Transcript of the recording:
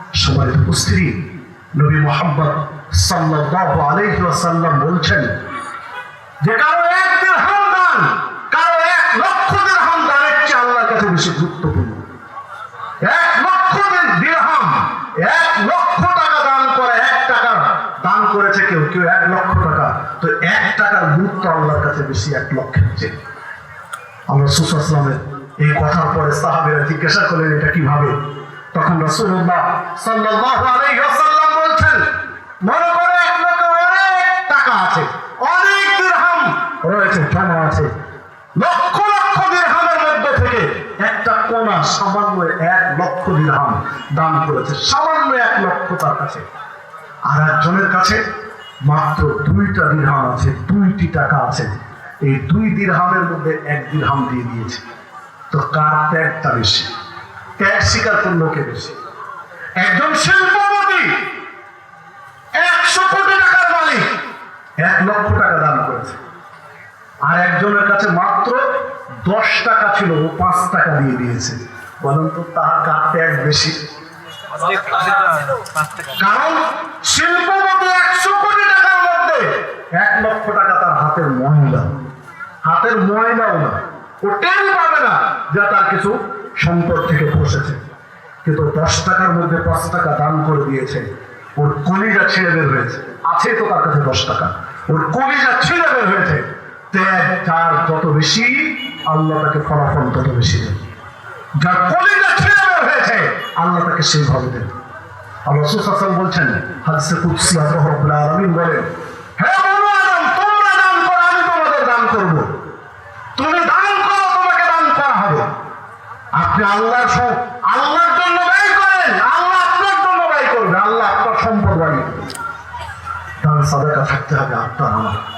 সবাই উপস্থিতি নবী মোহাম্মদ সাল্লাল্লাহু বলছেন যে কারও এক দিরহাম দান, কারও এক লক্ষ দিরহাম দানের চেয়ে আল্লাহর কাছে বেশি গুরুত্বপূর্ণ। এক লক্ষ এক লক্ষ টাকা দান করে, এক টাকা দান করেছে কেউ কেউ এক লক্ষ টাকা। তো এক টাকার গুরুত্ব আল্লাহর কাছে বেশি এক লক্ষের চেয়ে। আমরা সুসাসলামের এই কথার পরে সাহাবেরা জিজ্ঞাসা করলেন, এটা কীভাবে? তখন রাসূলুল্লাহ সাল্লাল্লাহু আলাইহি ওয়াসাল্লাম বলছেন, মনে করে লোকের অনেক টাকা আছে, অনেক দিরহাম রয়েছে জমা আছে, লক্ষ লক্ষ দিরহামের মধ্যে থেকে একটা কোনা সামান্য এক লক্ষ দিরহাম দান করেছে, সামান্য এক লক্ষ তার কাছে। আর একজনের কাছে মাত্র দুইটা দিরহাম আছে, দুইটি টাকা আছে। এই দুই দিরহামের মধ্যে এক দিরহাম দিয়ে দিয়েছে। তো কার ত্যাগটা বেশি? ত্যাগ স্বীকার করল কে বেশি? একজন শিল্পপতি, একশো কোটি টাকার মালিক, এক লক্ষ টাকা দান করেছে। আর একজনের কাছে মাত্র দশ টাকা ছিল, ও পাঁচ টাকা দিয়ে দিয়েছে। বলেন তো তার কার ত্যাগ বেশি? কারণ শিল্পপতি একশো কোটি টাকার মধ্যে এক লক্ষ টাকা তার হাতের ময়লা হাতের ময়লাও না। ও টেরই পাবে না, যে তার কিছু সম্পদ থেকে বসেছে। কিন্তু দশ টাকার মধ্যে পাঁচ টাকা দান করে দিয়েছে। ওর কলিজা ছিঁড়ে বের হয়েছে। আছে তো তার কাছে দশ টাকা। ওর কলিজা ছিঁড়ে বের হয়েছে। ত্যাগ যার যত বেশি, আল্লাহ তাকে ফলাফল তত বেশি দেন যার কলিজা ছিঁড়ে বের হয়েছে, আল্লাহ তাকে সেইভাবে দেন আর রসুল হাসান বলছেন, হাদিসে কুদসি আল্লাহ রাব্বুল আলামিন বলেন, হে বনু আদম তোমরা দান করো আমি তোমাদের দান করব তুমি দান করো তোমাকে দান করা হবে আপনি আল্লাহ আল্লাহর জন্য ব্যয় করেন, আল্লাহ আপনার জন্য ব্যয় করবে, আল্লাহ আপনার সম্পদ তার সাদাকা থাকতে হবে আপনার আমার।